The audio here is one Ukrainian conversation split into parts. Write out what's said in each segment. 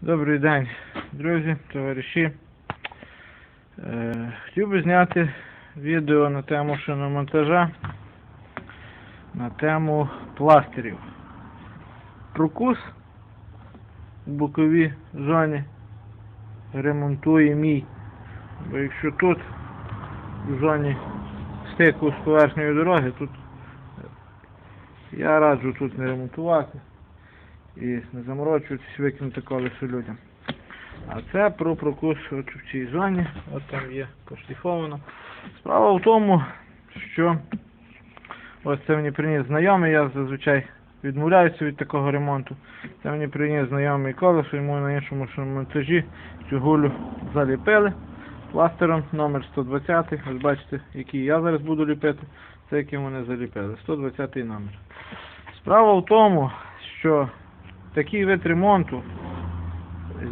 Добрий день, друзі, товариші. Е, хотів би зняти відео на тему шиномонтажа, на тему пластирів. Прокус у боковій зоні ремонтує мій. Бо якщо тут в зоні стику з поверхньої дороги, тут я раджу тут не ремонтувати і не заморочуватись, викинути колесо людям. А це про прокус от в цій зоні, от там є пошліфовано. Справа в тому, що ось це мені приніс знайомий, я зазвичай відмовляюся від такого ремонту. Це мені приніс знайомий колесо, йому на іншому монтажі цю гулю заліпили пластером номер 120. Ось бачите, який я зараз буду ліпити, це який вони заліпили. 120 номер. Справа в тому, що такий вид ремонту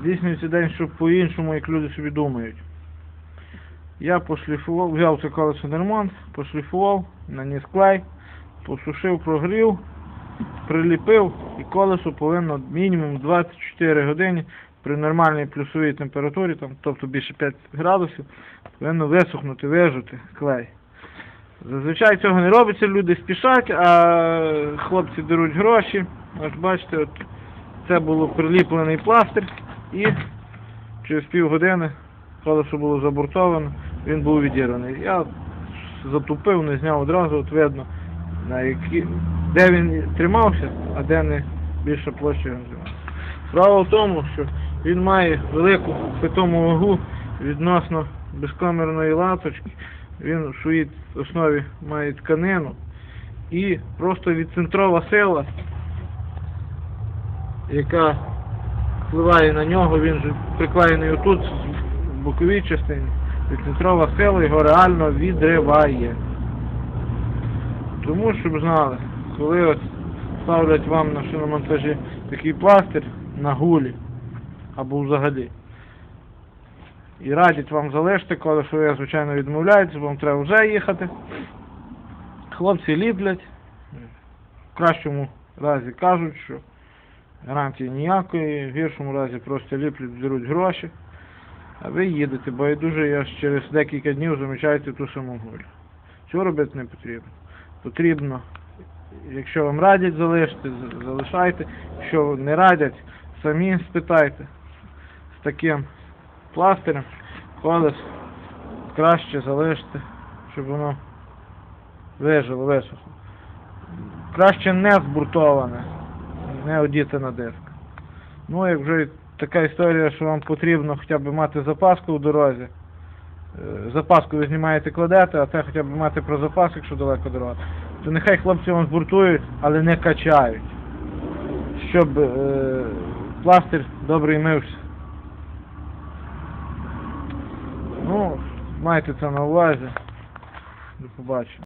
здійснюється день, що по-іншому, як люди собі думають. Я пошліфував, взяв це колесо на ремонт, пошліфував, наніс клей, посушив, прогрів, приліпив і колесо повинно мінімум 24 години при нормальній плюсовій температурі, там, тобто більше 5 градусів, повинно висохнути, вижути клей. Зазвичай цього не робиться, люди спішать, а хлопці беруть гроші. Ось бачите, от це було приліплений пластир і через півгодини колесо було забуртовано, він був відірваний. Я затупив, не зняв одразу, от видно, на які, де він тримався, а де не більша площа його займає. Справа в тому, що він має велику питому вагу відносно безкомірної латочки. Він в своїй основі має тканину і просто відцентрова сила, яка впливає на нього, він же приклеєний отут, в боковій частині. Відцентрова сила його реально відриває. Тому, щоб знали, коли от ставлять вам на шиномонтажі такий пластир на гулі або взагалі. І радять вам залишити, коли що ви, звичайно, відмовляєтесь, вам треба вже їхати. Хлопці ліплять. В кращому разі кажуть, що гарантії ніякої, в гіршому разі просто ліплять, беруть гроші. А ви їдете, бо і дуже аж через декілька днів замічаєте ту саму гулю. Цього робити не потрібно. Потрібно, якщо вам радять залишити, залишайте. Якщо не радять, самі спитайте з таким пластирем колес краще залишити, щоб воно вижило, висохло. Краще не збуртоване, не одіти на диск. Ну, як вже така історія, що вам потрібно хоча б мати запаску у дорозі. Е, Запаску ви знімаєте, кладете, а це хоча б мати про запас, якщо далеко дорога. То нехай хлопці вам збуртують, але не качають. Щоб е, пластир добре мився. Ну, майте це на увазі. До побачення.